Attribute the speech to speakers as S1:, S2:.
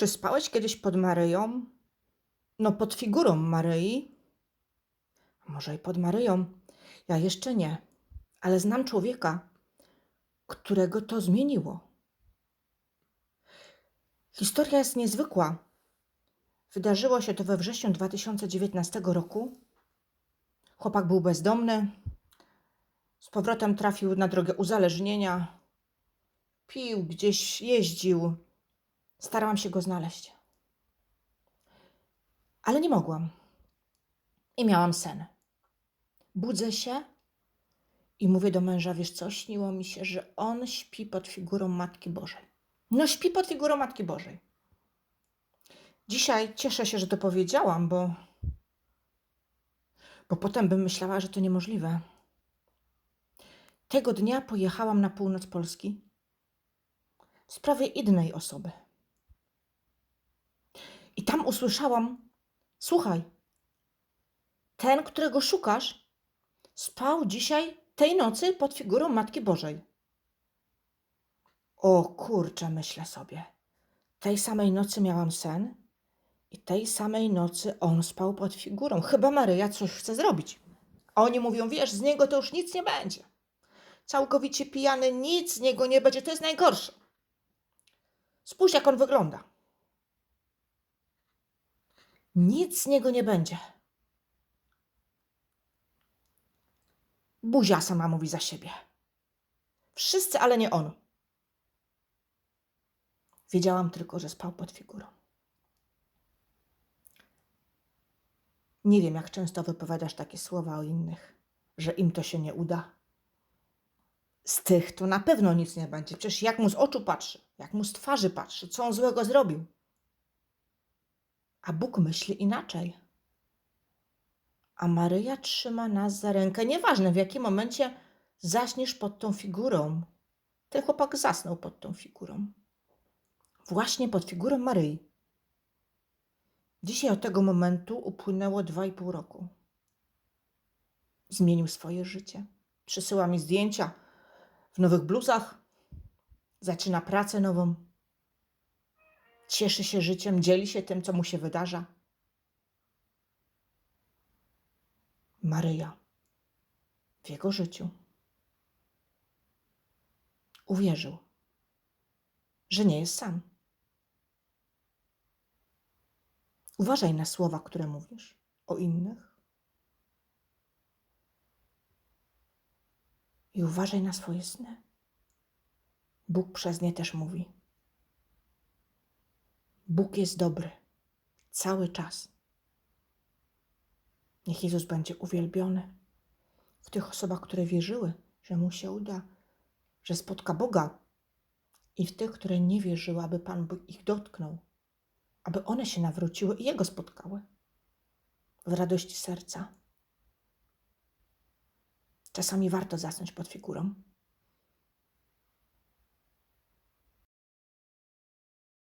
S1: Czy spałeś kiedyś pod Maryją? No, pod figurą Maryi? Może i pod Maryją? Ja jeszcze nie, ale znam człowieka, którego to zmieniło. Historia jest niezwykła. Wydarzyło się to we wrześniu 2019 roku. Chłopak był bezdomny. Z powrotem trafił na drogę uzależnienia. Pił, gdzieś jeździł. Starałam się go znaleźć. Ale nie mogłam. I miałam sen. Budzę się i mówię do męża, wiesz co, śniło mi się, że on śpi pod figurą Matki Bożej. No śpi pod figurą Matki Bożej. Dzisiaj cieszę się, że to powiedziałam, bo, bo potem bym myślała, że to niemożliwe. Tego dnia pojechałam na północ Polski w sprawie innej osoby. I tam usłyszałam: Słuchaj, ten, którego szukasz, spał dzisiaj tej nocy pod figurą Matki Bożej. O kurczę, myślę sobie. Tej samej nocy miałam sen i tej samej nocy on spał pod figurą. Chyba Maryja coś chce zrobić. A oni mówią, wiesz, z niego to już nic nie będzie. Całkowicie pijany, nic z niego nie będzie. To jest najgorsze. Spójrz, jak on wygląda. Nic z niego nie będzie. Buzia sama mówi za siebie. Wszyscy, ale nie on. Wiedziałam tylko, że spał pod figurą. Nie wiem, jak często wypowiadasz takie słowa o innych, że im to się nie uda. Z tych to na pewno nic nie będzie. Przecież jak mu z oczu patrzy, jak mu z twarzy patrzy, co on złego zrobił. A Bóg myśli inaczej. A Maryja trzyma nas za rękę. Nieważne w jakim momencie zaśniesz pod tą figurą. Ten chłopak zasnął pod tą figurą. Właśnie pod figurą Maryi. Dzisiaj od tego momentu upłynęło dwa i pół roku. Zmienił swoje życie. Przysyła mi zdjęcia w nowych bluzach. Zaczyna pracę nową. Cieszy się życiem, dzieli się tym, co mu się wydarza. Maryja w jego życiu uwierzył, że nie jest sam. Uważaj na słowa, które mówisz o innych. I uważaj na swoje sny. Bóg przez nie też mówi. Bóg jest dobry cały czas. Niech Jezus będzie uwielbiony w tych osobach, które wierzyły, że mu się uda, że spotka Boga, i w tych, które nie wierzyły, aby Pan Bóg ich dotknął, aby one się nawróciły i Jego spotkały w radości serca. Czasami warto zasnąć pod figurą.